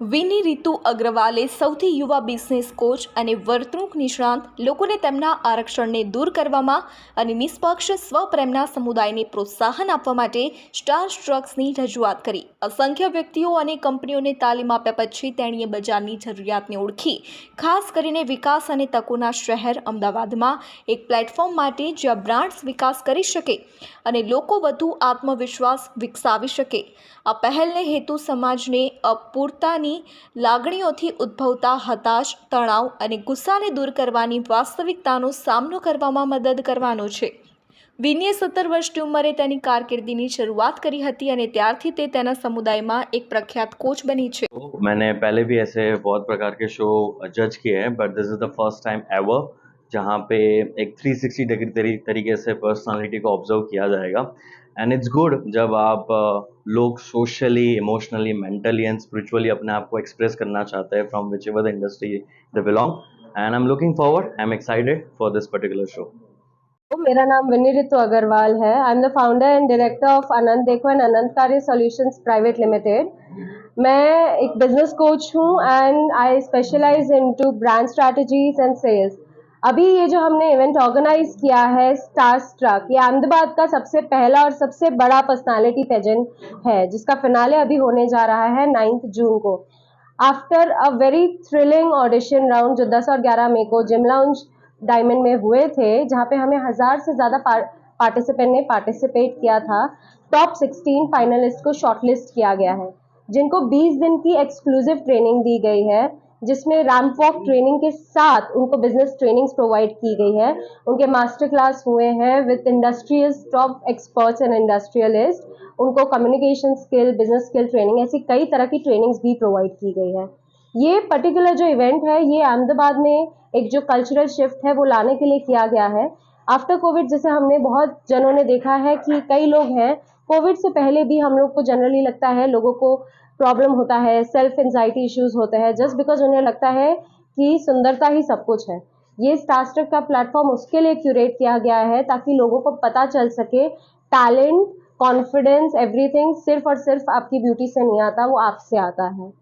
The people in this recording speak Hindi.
વિની રીતુ અગ્રવાલે સૌથી યુવા બિઝનેસ કોચ અને વર્તણૂક નિષ્ણાંત લોકોને તેમના આરક્ષણને દૂર કરવામાં અને નિષ્પક્ષ સ્વપ્રેમના સમુદાયને પ્રોત્સાહન આપવા માટે સ્ટાર સ્ટ્રક્સની રજૂઆત કરી. અસંખ્ય વ્યક્તિઓ અને કંપનીઓને તાલીમ આપ્યા પછી તેણીએ બજારની જરૂરિયાતને ઓળખી. ખાસ કરીને વિકાસ અને તકોના શહેર અમદાવાદમાં એક પ્લેટફોર્મ માટે જ્યાં બ્રાન્ડ્સ વિકાસ કરી શકે અને લોકો વધુ આત્મવિશ્વાસ વિકસાવી શકે. આ પહેલને હેતુ સમાજને અપૂરતાની લાગણીઓથી ઉદ્ભવતા હતાશ તણાવ અને ગુસ્સાને દૂર કરવાની વાસ્તવિકતાનો સામનો કરવામાં મદદ કરવાનો છે વિનીએ સત્તર વર્ષની ઉંમરે તેની કારકિર્દીની શરૂઆત કરી હતી અને ત્યારથી તે તેના સમુદાયમાં એક પ્રખ્યાત કોચ બની છે तो मैंने पहले भी ऐसे बहुत प्रकार के शो जज किए हैं but this is the first time ever जहाँ पे एक 360 डिग्री तरी, तरीके से पर्सनालिटी को ऑब्जर्व किया जाएगा एंड इट्स गुड जब आप लोग socially emotionally mentally and spiritually अपने आप को एक्सप्रेस करना चाहते हैं from whichever the industry they belong and I am looking forward I am excited for this particular show मेरा नाम विनी ऋतु अग्रवाल है। I am the founder and director of Anant देखो and Anantkari solutions private limited मैं एक बिज़नेस कोच हूँ and I specialize into brand strategies and sales अभी ये जो हमने इवेंट ऑर्गेनाइज किया है स्टार स्ट्रक ये अहमदाबाद का सबसे पहला और सबसे बड़ा पर्सनालिटी पेजेंट है, जिसका फिनाले अभी होने जा रहा है नाइन्थ जून को। After a very thrilling audition round जो 10 और 11 मई को जिम लाउंज डायमंड में हुए थे, जहाँ पे हमें हज़ार से ज़्यादा पार्टिसिपेंट ने पार्टिसिपेट किया था टॉप 16 फाइनलिस्ट को शॉर्टलिस्ट किया गया है, जिनको 20 दिन की एक्सक्लूसिव ट्रेनिंग दी गई है। जिसमें रैम्प वॉक ट्रेनिंग के साथ उनको बिज़नेस ट्रेनिंग्स प्रोवाइड की गई है। उनके मास्टर क्लास हुए हैं with industrial top experts and industrialist उनको communication skill business skill training ऐसी कई तरह की ट्रेनिंग्स भी प्रोवाइड की गई है। ये पर्टिकुलर जो इवेंट है ये अहमदाबाद में एक जो कल्चरल शिफ्ट है वो लाने के लिए किया गया है। आफ्टर कोविड जैसे हमने बहुत जनों ने देखा है कि कई लोग हैं कोविड से पहले भी हम लोग को जनरली लगता है लोगों को प्रॉब्लम होता है सेल्फ एंजाइटी इश्यूज़ होते हैं जस्ट बिकॉज़ उन्हें लगता है कि सुंदरता ही सब कुछ है। ये स्टार्टअप का प्लेटफॉर्म उसके लिए क्यूरेट किया गया है ताकि लोगों को पता चल सके टैलेंट कॉन्फिडेंस एवरीथिंग सिर्फ़ और सिर्फ़ आपकी ब्यूटी से नहीं आता, वो आपसे आता है।